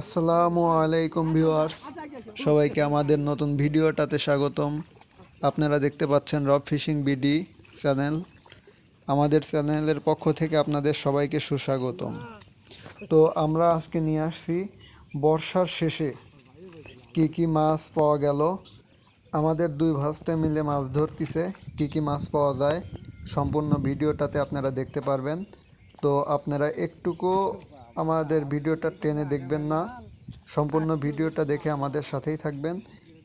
আসসালামু আলাইকুম ভিউয়ার্স। সবাইকে আমাদের নতুন ভিডিওটাতে স্বাগতম। আপনারা দেখতে পাচ্ছেন রব ফিশিং বিডি চ্যানেল। আমাদের চ্যানেলের পক্ষ থেকে আপনাদের সবাইকে সুস্বাগতম। তো আমরা আজকে নিয়ে আসছি, বর্ষার শেষে কি কি মাছ পাওয়া গেল। আমাদের দুই ভাস্তে মিলে মাছ ধরতিছে, কি কি মাছ পাওয়া যায়। সম্পূর্ণ ভিডিওটাতে আপনারা দেখতে পারবেন। তো আপনারা একটুকু আমাদের ভিডিওটা টেনে দেখবেন না। সম্পূর্ণ ভিডিওটা দেখে আমাদের সাথেই থাকবেন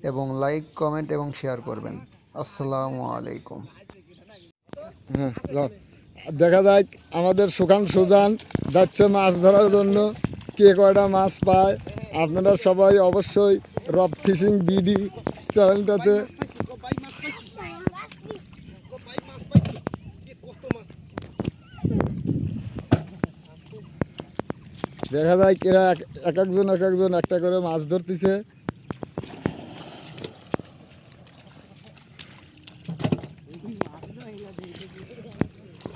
এবং লাইক, কমেন্ট এবং শেয়ার করবেন। আসসালামু আলাইকুম। হ্যাঁ। দেখা যায় আমাদের সুখান সুজান যাচ্ছে মাছ ধরার জন্য। কে কয়টা মাছ পায়? আপনারা সবাই অবশ্যই রব ফিশিং বিডি চ্যানেলটাতে দেখা যায় এরা এক এক একজন এক একজন একটা করে মাছ ধরতেছে।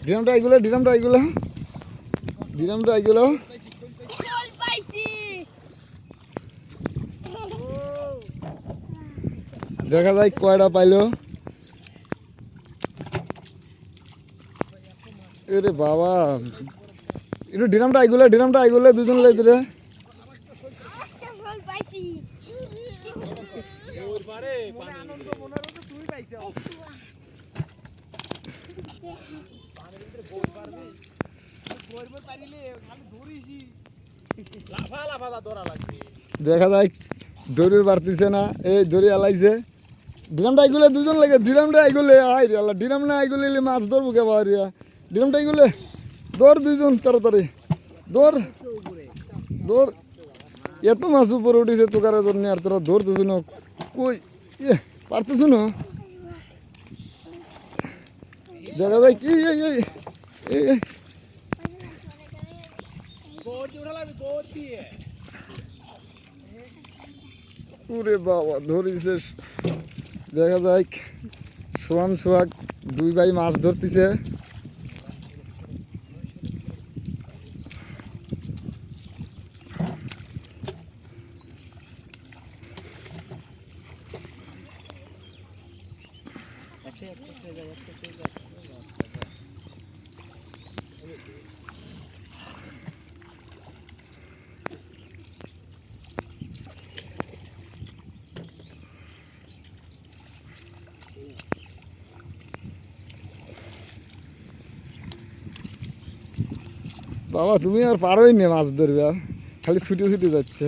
ডিরামটা এগুলো ডিরামটা এগুলো ডিরামটা এগুলো দেখা যায় কয়টা পাইলো। এরে বাবা। একটু ডিরামটা এগুলো ডিরামটা এগুলো দুজন লাইতে রে দেখা যায় দড়ির বাড়তিছে না, এই দড়ি আলাইছে। ডিরামটা এগুলো দুজন লাগে, ডিরামটা এগুলো আই ডিরাম না এলে মাছ ধরবো কে বাড়িয়া ডিরামটা এগুলো দৌড় দুজন তাড়াতাড়ি। দৌড়। দৌড়। এত মাছ উপরে উঠেছে তোকার জন্য আর তোরা ধরতেছ না। কই? ইয়ে পারতেছ না? দেখা যায় কি ওরে বাবা, ধরিছে। দেখা যায় সোহান সোহাগ দুই ভাই মাছ ধরতেছে। বাবা তুমি আর পারোই না মাছ ধরবে আর খালি ছুটে ছুটে যাচ্ছে।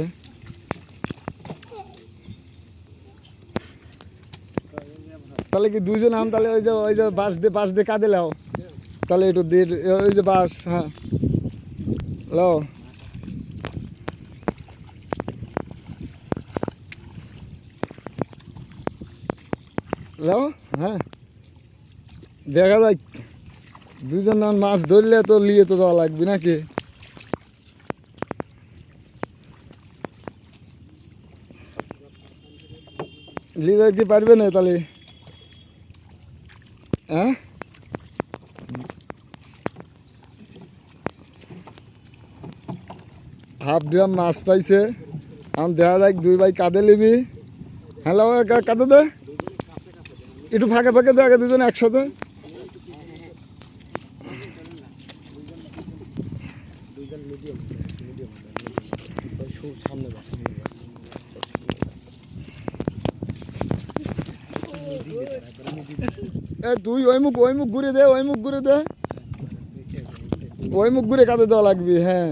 তাহলে কি দুজন আম, তাহলে ওই যে ওই যে বাঁশ দিয়ে বাঁশ দিয়ে কাঁদে লাও? তাহলে একটু দিয়ে ওই যে বাঁশ হ্যাঁ। লাও। লাও হ্যাঁ। দেখা যায় দুজন মাছ ধরলে তো নিয়ে তো যাওয়া লাগবে নাকি? যাওয়া কি পারবে না তাহলে? হ্যাঁ হাফ ড্রাম মাছ পাইছে। আম দেখা যাক দুই ভাই কাঁদে নিবি। হ্যালো কাঁদে দে। একটু ফাঁকে ফাঁকে দে, আগে দুজন একসাথে। এ তুই ওই মুখ ওই মুখ ঘুরে দে, ওই মুখ ঘুরে দে। ওই মুখ ঘুরে কাঁধে দেওয়া লাগবে হ্যাঁ।